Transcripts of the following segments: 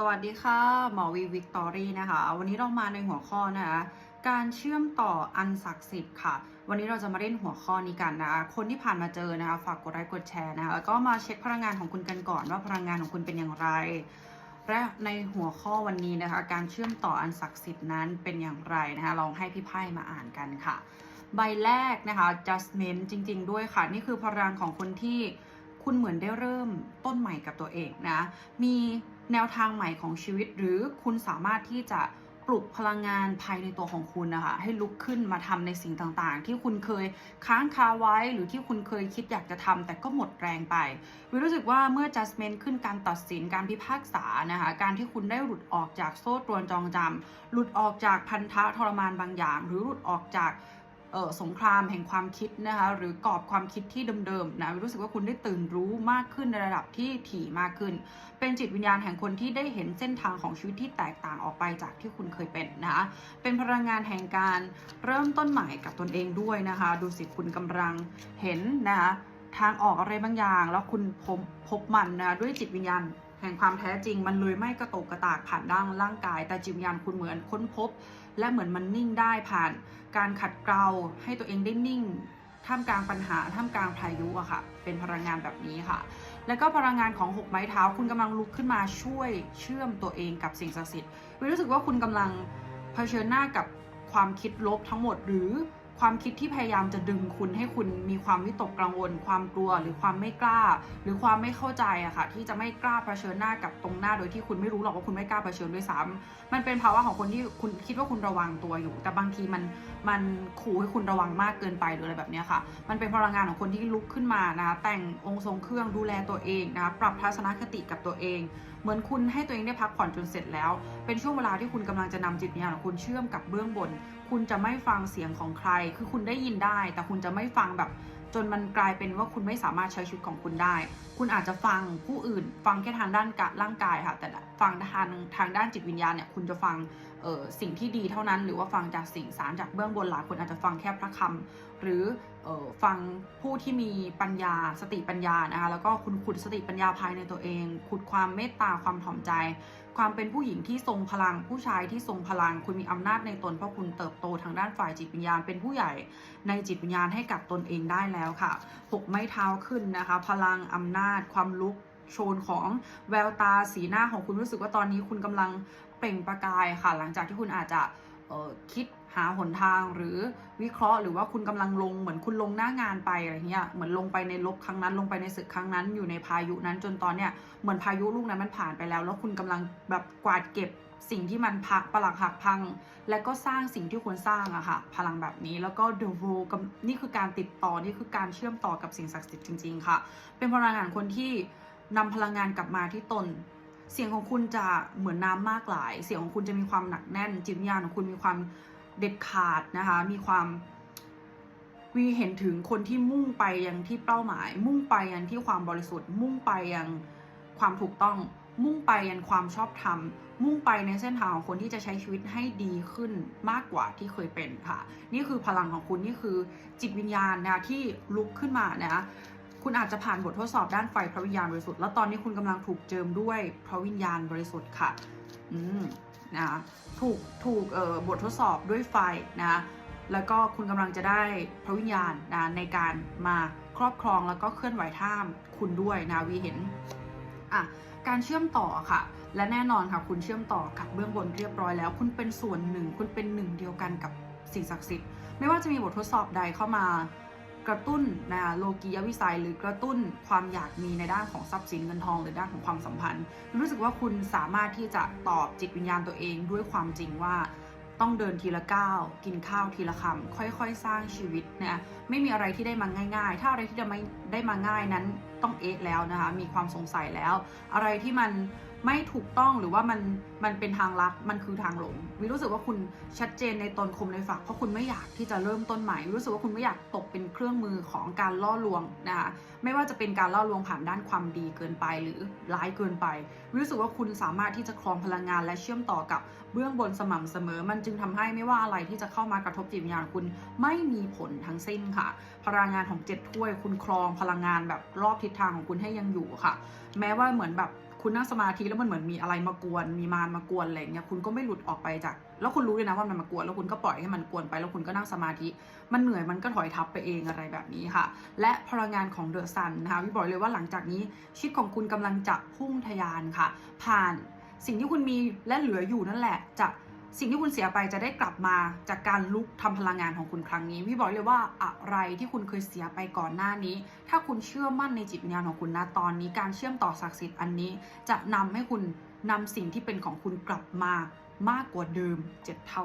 สวัสดีค่ะ หมอวีวิกตอรี่นะคะ วันนี้เรามาในหัวข้อนะคะ การเชื่อมต่ออันศักดิ์สิทธิ์ค่ะ วันนี้เราจะมาเล่นหัวข้อนี้กันนะคะคนที่ผ่านมาเจอนะคะ ฝากกดไลค์กดแชร์นะคะแล้วก็มาเช็คพลังงานของคุณกันก่อนว่าพลังงานของคุณเป็นอย่างไร และในหัวข้อวันนี้นะคะ การเชื่อมต่ออันศักดิ์สิทธิ์นั้นเป็นอย่างไรนะคะ ลองให้พี่ไพ่มาอ่านกันค่ะ ใบแรกนะคะ judgment จริง ๆ ด้วยค่ะ นี่คือพลังของคนที่คุณเหมือนได้เริ่มต้นใหม่กับตัวเองนะ มี แนวทางใหม่ของชีวิต หรือคุณสามารถที่จะปลุกพลังงานภายในตัวของคุณนะคะ ให้ลุกขึ้นมาทำในสิ่งต่างๆ ที่คุณเคยค้างคาไว้ หรือที่คุณเคยคิดอยากจะทำแต่ก็หมดแรงไปวิรู้สึกว่าเมื่อ judgment ขึ้นการตัดสินการพิพากษานะคะ การที่คุณได้หลุดออกจากโซ่ตรวนจองจำหลุดออกจากพันธะทรมานบางอย่าง หรือหลุดออกจาก สงครามแห่งความคิดนะคะหรือกรอบความคิดที่เดิมๆนะรู้สึกว่าคุณได้ตื่นรู้มากขึ้นในระดับที่ถี่มากขึ้น เป็นจิตวิญญาณแห่งคนที่ได้เห็นเส้นทางของชีวิตที่แตกต่างออกไปจากที่คุณเคยเป็นนะคะเป็นพลังงานแห่งการเริ่มต้นใหม่กับตนเองด้วยนะคะ ดูสิคุณกำลังเห็นนะคะทางออกอะไรบางอย่าง แล้วคุณพบพบมันนะคะด้วยจิตวิญญาณแห่งความแท้จริง มันเลยไม่กระตกกระตากผ่านด้านร่างกาย แต่จิตวิญญาณคุณเหมือนค้นพบ และเหมือนมันนิ่งได้ผ่านการขัดเกลาให้ตัวเองได้นิ่ง ท่ามกลางปัญหาท่ามกลางพายุอะค่ะ เป็นพลังงานแบบนี้ค่ะ แล้วก็พลังงานของหกไม้เท้า คุณกำลังลุกขึ้นมาช่วยเชื่อมตัวเองกับสิ่งศักดิ์สิทธิ์รู้สึกว่าคุณกำลังเผชิญหน้ากับความคิดลบทั้งหมดหรือ ความคิดที่พยายามจะดึงคุณให้คุณมีความวิตกกังวล ความกลัวหรือความไม่กล้า หรือความไม่เข้าใจอะค่ะ ที่จะไม่กล้าเผชิญหน้ากับตรงหน้าโดยที่คุณไม่รู้หรอกว่าคุณไม่กล้าเผชิญด้วยซ้ำมันเป็นภาวะของคนที่คุณคิดว่าคุณระวังตัวอยู่ แต่บางทีมันมันขู่ให้คุณระวังมากเกินไปหรืออะไรแบบนี้ค่ะ มันเป็นพลังงานของคนที่ลุกขึ้นมานะคะแต่งองค์ทรงเครื่องดูแลตัวเองนะคะปรับทัศนคติกับตัวเอง เหมือนคุณให้ตัวเองได้พักผ่อนจนเสร็จแล้ว เป็นช่วงเวลาที่คุณกำลังจะนำจิตวิญญาณของคุณเชื่อมกับเบื้องบน คุณจะไม่ฟังเสียงของใคร คือคุณได้ยินได้ แต่คุณจะไม่ฟังแบบ จนมันกลายเป็นว่าคุณไม่สามารถใช้ชีวิตของคุณได้ คุณอาจจะฟังผู้อื่น ฟังแค่ทางด้านกะร่างกายค่ะ แต่ฟังทางทางด้านจิตวิญญาณเนี่ยคุณจะฟังสิ่งที่ดีเท่านั้น หรือว่าฟังจากสิ่งสารจากเบื้องบนหลายคนอาจจะฟังแค่พระคำหรืออฟังผู้ที่มีปัญญาสติปัญญานะคะแล้วก็คุณขุดสติปัญญาภายในตัวเอง ขุดความเมตตาความถ่อมใจ ความเป็นผู้หญิงที่ทรงพลัง ผู้ชายที่ทรงพลัง คุณมีอำนาจในตนเพราะคุณเติบโตทางด้านฝ่ายจิตวิญญาณ เป็นผู้ใหญ่ในจิตวิญญาณให้กับตนเองได้แล้วค่ะหกไม้เท้าขึ้นนะคะ พลังอำนาจความลุกโชนของแววตาสีหน้าของคุณรู้สึกว่าตอนนี้คุณกำลัง เปล่งประกายค่ะ หลังจากที่คุณอาจจะคิดหาหนทางหรือวิเคราะห์หรือว่าคุณกำลังลงเหมือนคุณลงหน้างานไปอะไรเงี้ยเหมือนลงไปในลบครั้งนั้น ลงไปในศึกครั้งนั้นอยู่ในพายุนั้นจนตอนเนี้ยเหมือนพายุลูกนั้นมันผ่านไปแล้ว แล้วคุณกำลังแบบกวาดเก็บสิ่งที่มันพักปลักหักพัง และก็สร้างสิ่งที่ควรสร้างอะค่ะ พลังแบบนี้แล้วก็ the rule กับนี่คือการติดต่อนี่คือการเชื่อมต่อกับสิ่งศักดิ์สิทธิ์จริง ๆ ค่ะ เป็นพลังงานคนที่นำพลังงานกลับมาที่ตน เสียงของคุณจะเหมือนน้ำมากหลาย เสียงของคุณจะมีความหนักแน่น จิตวิญญาณของคุณมีความเด็ดขาดนะคะ มีความวีเห็นถึงคนที่มุ่งไปยังที่เป้าหมาย มุ่งไปยังที่ความบริสุทธิ์ มุ่งไปยังความถูกต้อง มุ่งไปยังความชอบธรรม มุ่งไปในเส้นทางของคนที่จะใช้ชีวิตให้ดีขึ้นมากกว่าที่เคยเป็นค่ะ นี่คือพลังของคุณนี่คือจิตวิญญาณนะที่ลุกขึ้นมานะ คุณอาจจะผ่านบททดสอบด้านไฟพระวิญญาณบริสุทธิ์แล้วตอนนี้คุณกำลังถูกเจิมด้วยพระวิญญาณบริสุทธิ์ค่ะ อืมนะถูกถูกเอ่อบททดสอบด้วยไฟนะแล้วก็คุณกำลังจะได้พระวิญญาณนะในการมาครอบครองแล้วก็เคลื่อนไหวท่ามคุณด้วยนะวีเห็นอะการเชื่อมต่อค่ะ และแน่นอนค่ะคุณเชื่อมต่อกับเบื้องบนเรียบร้อยแล้ว คุณเป็นส่วนหนึ่ง คุณเป็นหนึ่งเดียวกันกับสิ่งศักดิ์สิทธิ์ไม่ว่าจะมีบททดสอบใดเข้ามา กระตุ้นนะโลกียวิสัย หรือกระตุ้นความอยากมีในด้านของทรัพย์สินเงินทอง หรือด้านของความสัมพันธ์ รู้สึกว่าคุณสามารถที่จะตอบจิตวิญญาณตัวเองด้วยความจริงว่าต้องเดินทีละก้าวกินข้าวทีละคำค่อยๆ สร้างชีวิตนะไม่มีอะไรที่ได้มาง่าย ๆ ถ้าอะไรที่จะไม่ได้มาง่ายนั้นต้องเอะแล้วนะคะ มีความสงสัยแล้ว อะไรที่มันไม่ถูกต้องหรือว่ามันมันเป็นทางลัดมันคือทางหลงวิรู้สึกว่าคุณชัดเจนในตนคมในฝักเพราะคุณไม่อยากที่จะเริ่มต้นใหม่วิรู้สึกว่าคุณไม่อยากตกเป็นเครื่องมือของการล่อลวงนะคะไม่ว่าจะเป็นการล่อลวงผ่านด้านความดีเกินไปหรือร้ายเกินไปวิรู้สึกว่าคุณสามารถที่จะครองพลังงานและเชื่อมต่อกับเบื้องบนสม่ำเสมอ มันจึงทำให้ไม่ว่าอะไรที่จะเข้ามากระทบจิตวิญญาณคุณไม่มีผลทั้งสิ้นค่ะ พลังงานของเจ็ดถ้วยคุณครองพลังงานแบบรอบทิศทางของคุณให้ยังอยู่ค่ะ แม้ว่าเหมือนแบบคุณนั่งสมาธิแล้วมันเหมือนมีอะไรมากวน มีมารมากวนอะไรเงี้ยคุณก็ไม่หลุดออกไปจาก แล้วคุณรู้เลยนะว่ามันมากวนแล้วคุณก็ปล่อยให้มันกวนไป แล้วคุณก็นั่งสมาธิ มันเหนื่อยมันก็ถอยทับไปเองอะไรแบบนี้ค่ะ และพลังงานของเดอะซันนะคะวิบอกเลยว่าหลังจากนี้ชีวิตของคุณกำลังจะพุ่งทะยานค่ะ ผ่านสิ่งที่คุณมีและเหลืออยู่นั่นแหละจะ สิ่งที่คุณเสียไปจะได้กลับมาจากการลุกทำพลังงานของคุณครั้งนี้พี่บอกเลยว่าอะไรที่คุณเคยเสียไปก่อนหน้านี้ ถ้าคุณเชื่อมั่นในจิตวิญญาณของคุณนะตอนนี้ การเชื่อมต่อศักดิ์สิทธิ์อันนี้ จะนำให้คุณนำสิ่งที่เป็นของคุณกลับมามากกว่าเดิมเจ็ดเท่า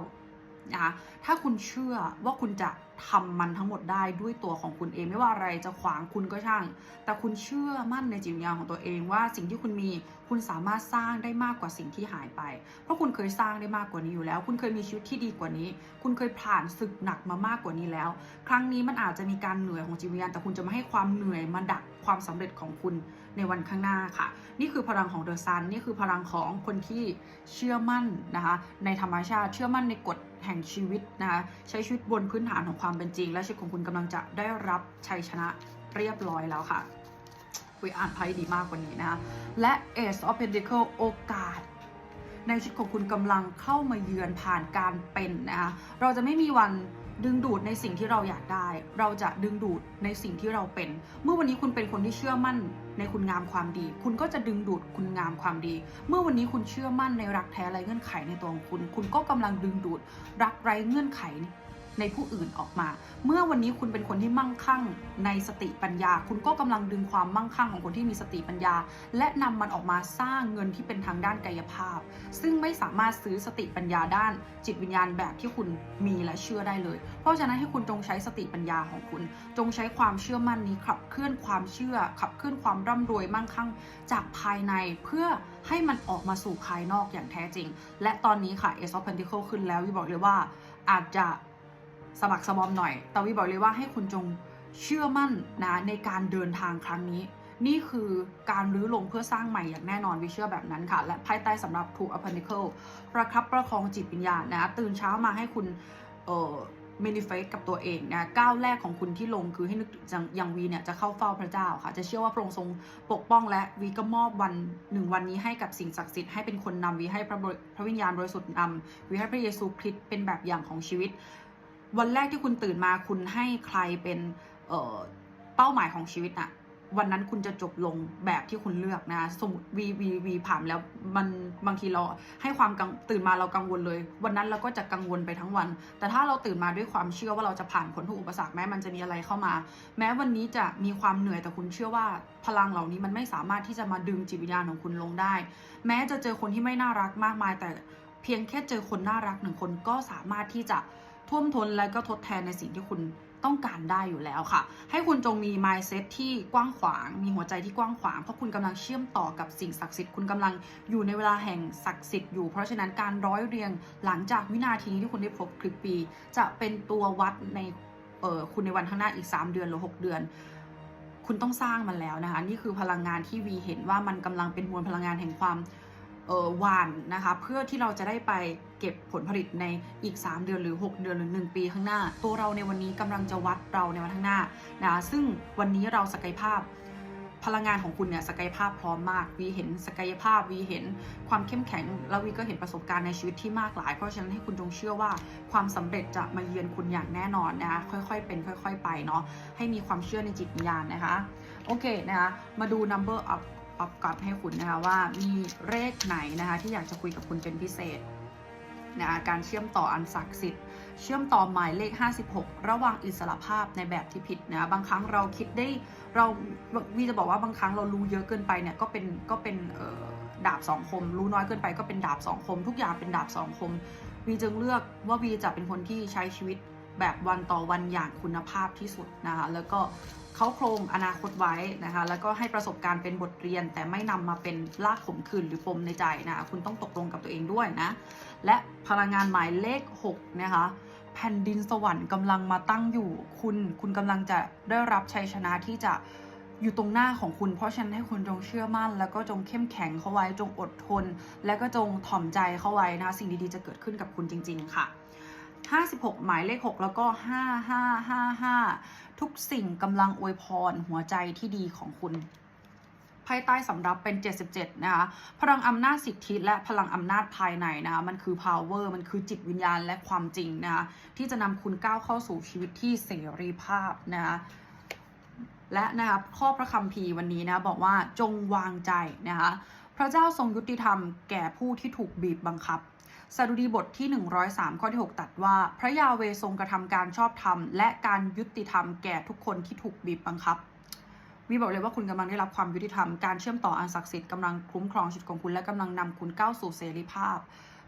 นะคะถ้าคุณเชื่อว่าคุณจะทำมันทั้งหมดได้ด้วยตัวของคุณเองไม่ว่าอะไรจะขวางคุณก็ช่าง แต่คุณเชื่อมั่นในจิตวิญญาณของตัวเองว่าสิ่งที่คุณมีคุณสามารถสร้างได้มากกว่าสิ่งที่หายไป เพราะคุณเคยสร้างได้มากกว่านี้อยู่แล้ว คุณเคยมีชีวิตที่ดีกว่านี้ คุณเคยผ่านศึกหนักมามากกว่านี้แล้ว ครั้งนี้มันอาจจะมีการเหนื่อยของจิตวิญญาณแต่คุณจะไม่ให้ความเหนื่อยมาดักความสำเร็จของคุณในวันข้างหน้าค่ะ นี่คือพลังของเดอะซันนี่คือพลังของคนที่เชื่อมั่นนะคะในธรรมชาติเชื่อมั่นในกฎ แห่งชีวิตนะคะใช้ชีวิตบนพื้นฐานของความเป็นจริง และชีวิตของคุณกำลังจะได้รับชัยชนะเรียบร้อยแล้วค่ะคุยอ่านไพ่ดีมากกว่านี้นะคะและ Ace of Pentacle โอกาส ในชีวิตของคุณกำลังเข้ามาเยือนผ่านการเป็นนะคะเราจะไม่มีวัน ดึงดูดในสิ่งที่เราอยากได้ เราจะดึงดูดในสิ่งที่เราเป็น เมื่อวันนี้คุณเป็นคนที่เชื่อมั่นในคุณงามความดี คุณก็จะดึงดูดคุณงามความดี เมื่อวันนี้คุณเชื่อมั่นในรักแท้ไรเงื่อนไขในตัวของคุณ คุณก็กำลังดึงดูดรักไรเงื่อนไข ในผู้อื่นออกมา เมื่อวันนี้คุณเป็นคนที่มั่งคั่งในสติปัญญา คุณก็กำลังดึงความมั่งคั่งของคนที่มีสติปัญญา และนำมันออกมาสร้างเงินที่เป็นทางด้านกายภาพ ซึ่งไม่สามารถซื้อสติปัญญาด้าน จิตวิญญาณแบบที่คุณมีและเชื่อได้เลย เพราะฉะนั้นให้คุณจงใช้สติปัญญาของคุณ จงใช้ความเชื่อมั่นนี้ขับเคลื่อนความเชื่อ ขับเคลื่อนความร่ำรวยมั่งคั่ง จากภายในเพื่อให้มันออกมาสู่ภายนอกอย่างแท้จริง และตอนนี้ค่ะ Ace of Pentacle ขึ้นแล้ววิบอกเลยว่าอาจจะ สมัครสมอมหน่อยแต่วิบอกเลยว่าให้คุณจงเชื่อมั่นนะในการเดินทางครั้งนี้ นี่คือการรื้อลงเพื่อสร้างใหม่อย่างแน่นอนวิเชื่อแบบนั้นค่ะ และไพ่ใต้สำหรับ Two of Pentacle ประคับประคองจิตวิญญาณนะตื่นเช้ามาให้คุณเอ่อ manifest กับตัวเองนะก้าวแรกของคุณที่ลงคือให้นึกถึงอย่างวีเนี่ยจะเข้าเฝ้าพระเจ้าค่ะ จะเชื่อว่าพระองค์ทรงปกป้องและวีก็มอบวันหนึ่งวันนี้ให้กับสิ่งศักดิ์สิทธิ์ให้เป็นคนนำวีให้พระพระวิญญาณบริสุทธิ์นำวีให้พระเยซูคริสต์เป็นแบบอย่างของชีวิต วันแรกที่คุณตื่นมาคุณให้ใครเป็นเเป้าหมายของชีวิตอะวันนั้นคุณจะจบลงแบบที่คุณเลือกนะสมมติวีวีวีผ่านแล้วมันบางทีเราให้ความกังตื่นมาเรากังวลเลย วันนั้นเราก็จะกังวลไปทั้งวัน แต่ถ้าเราตื่นมาด้วยความเชื่อว่าเราจะผ่านพ้นทุกอุปสรรคแม้มันจะมีอะไรเข้ามา แม้วันนี้จะมีความเหนื่อยแต่คุณเชื่อว่าพลังเหล่านี้มันไม่สามารถที่จะมาดึงจิตวิญญาณของคุณลงได้ แม้จะเจอคนที่ไม่น่ารักมากมาย แต่เพียงแค่เจอคนน่ารักหนึ่งคนก็สามารถที่จะ ท่วมท้นและก็ทดแทนในสิ่งที่คุณต้องการได้อยู่แล้วค่ะ ให้คุณจงมี mindset ที่กว้างขวาง มีหัวใจที่กว้างขวาง เพราะคุณกำลังเชื่อมต่อกับสิ่งศักดิ์สิทธิ์ คุณกำลังอยู่ในเวลาแห่งศักดิ์สิทธิ์อยู่ เพราะฉะนั้นการร้อยเรียงหลังจากวินาทีนี้ที่คุณได้พบคลิปปี จะเป็นตัววัดในเออคุณในวันข้างหน้าอีก 3 เดือนหรือ 6 เดือน คุณต้องสร้างมันแล้วนะคะ นี่คือพลังงานที่วีเห็นว่ามันกำลังเป็นมวลพลังงานแห่งความ หวานนะคะเพื่อที่เราจะได้ไปเก็บผลผลิตในอีก 3 เดือนหรือ 6 เดือนหรือ 1 ปีข้างหน้า ตัวเราในวันนี้กำลังจะวัดเราในวันข้างหน้านะซึ่งวันนี้เราศักยภาพพลังงานของคุณเนี่ยศักยภาพพร้อมมาก วีเห็นศักยภาพวีเห็นความเข้มแข็ง แล้ววีก็เห็นประสบการณ์ในชีวิตที่มากหลาย เพราะฉะนั้นให้คุณจงเชื่อว่าความสำเร็จจะมาเยือนคุณอย่างแน่นอนนะคะค่อยๆเป็น ค่อย ๆ ไปเนาะให้มีความเชื่อในจิตวิญญาณนะคะโอเคนะคะมาดู number up ปรับกลับให้คุณนะคะว่ามีเลขไหนนะคะที่อยากจะคุยกับคุณเป็นพิเศษนะคะการเชื่อมต่ออันศักดิ์สิทธิ์เชื่อมต่อหมายเลข 56 ระหว่างอิสระภาพในแบบที่ผิดนะบางครั้งเราคิดได้เราวีจะบอกว่าบางครั้งเรารู้เยอะเกินไปเนี่ยก็เป็นก็เป็นดาบสองคม รู้น้อยเกินไปก็เป็นดาบสองคม ทุกอย่างเป็นดาบสองคมวีจึงเลือกว่าวีจะเป็นคนที่ใช้ชีวิต แบบวันต่อวันอย่างคุณภาพที่สุดนะคะแล้วก็เขาโครงอนาคตไว้นะคะแล้วก็ให้ประสบการณ์เป็นบทเรียน แต่ไม่นำมาเป็นลากขมขื่นหรือปมในใจนะคะคุณต้องตกลงกับตัวเองด้วยนะ และพลังงานหมายเลข6นะคะแผ่นดินสวรรค์กำลังมาตั้งอยู่คุณคุณกำลังจะได้รับชัยชนะที่จะอยู่ตรงหน้าของคุณ เพราะฉะนั้นให้คุณจงเชื่อมั่น แล้วก็จงเข้มแข็งเข้าไว้จงอดทน และก็จงถ่อมใจเข้าไว้นะคะสิ่งดีๆจะเกิดขึ้นกับคุณจริง ๆ ค่ะ 56 หมายเลข 6 แล้วก็ 5555 ทุกสิ่งกำลังอวยพรหัวใจที่ดีของคุณไพ่ใต้สำรับเป็น 77 นะคะ พลังอำนาจสิทธิและพลังอำนาจภายในนะคะ มันคือ power มันคือจิตวิญญาณและความจริงนะคะ ที่จะนำคุณก้าวเข้าสู่ชีวิตที่เสรีภาพนะคะและนะคะข้อพระคัมภีร์วันนี้นะบอกว่าจงวางใจนะคะ พระเจ้าทรงยุติธรรมแก่ผู้ที่ถูกบีบบังคับ สดุดีบทที่ 103 ข้อที่ 6 ตัดว่า พระยาเวทรงกระทำการชอบธรรม และการยุติธรรมแก่ทุกคนที่ถูกบีบบังคับวีบอกเลยว่าคุณกำลังได้รับความยุติธรรม การเชื่อมต่ออันศักดิ์สิทธิ์กำลังคุ้มครองชีวิตของคุณและกำลังนำคุณก้าวสู่เสรีภาพ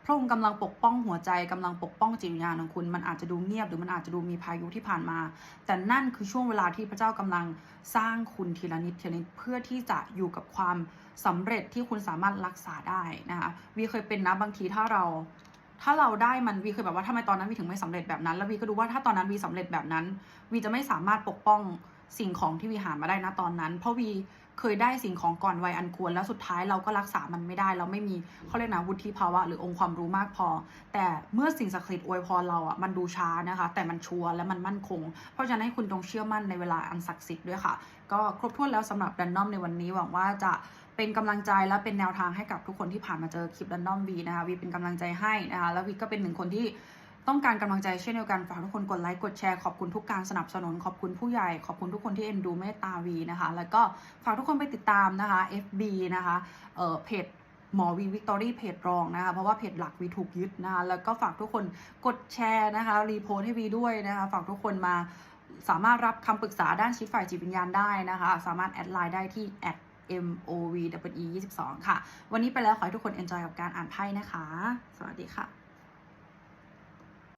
พระองค์กำลังปกป้องหัวใจกำลังปกป้องจิตวิญญาณของคุณ มันอาจจะดูเงียบหรือมันอาจจะดูมีพายุที่ผ่านมา แต่นั่นคือช่วงเวลาที่พระเจ้ากำลังสร้างคุณทีละนิดทีละนิดเพื่อที่จะอยู่กับความสำเร็จที่คุณสามารถรักษาได้นะคะวีเคยเป็นนะบางทีถ้าเรา ถ้าเราได้มันวีเคยแบบว่าทำไมตอนนั้นวีถึงไม่สำเร็จแบบนั้น แล้ววีก็ดูว่าถ้าตอนนั้นวีสำเร็จแบบนั้นวีจะไม่สามารถปกป้องสิ่งของที่วีหามาได้นะตอนนั้น เพราะวี เคยได้สิ่งของก่อนวัยอันควร แล้วสุดท้ายเราก็รักษามันไม่ได้ เราไม่มีเขาเรียกนะวุฒิภาวะ หรือองค์ความรู้มากพอ แต่เมื่อสิ่งศักดิ์สิทธิ์อวยพรเราอะมันดูช้านะคะ แต่มันชัวร์และมันมั่นคง เพราะฉะนั้นให้คุณจงเชื่อมั่นในเวลาอันศักดิ์สิทธิ์ด้วยค่ะ ก็ครบถ้วนแล้วสำหรับดันนอมในวันนี้หวังว่าจะเป็นกำลังใจและเป็นแนวทางให้กับทุกคนที่ผ่านมาเจอคลิปดันนอมวีนะคะวีเป็นกำลังใจให้นะคะแล้ววีก็เป็นหนึ่งคนที่ ต้องการกำลังใจเช่นเดียวกันฝากทุกคนกดไลค์กดแชร์ขอบคุณทุกการสนับสนุนขอบคุณผู้ใหญ่ขอบคุณทุกคนที่เอ็นดูเมตตาวีนะคะ แล้วก็ฝากทุกคนไปติดตามนะคะ FB นะคะเอ่อเพจหมอวีวิกตอรี่เพจรองนะคะ เพราะว่าเพจหลักวีถูกยึดนะคะ แล้วก็ฝากทุกคนกดแชร์นะคะ รีโพสให้วีด้วยนะคะ ฝากทุกคนมาสามารถรับคำปรึกษาด้านชีวิตฝ่ายจิตวิญญาณได้นะคะ สามารถแอดไลน์ได้ที่ @mov e 22ค่ะ วันนี้ไปแล้วขอให้ทุกคน enjoy กับการอ่านไพ่นะคะ สวัสดีค่ะ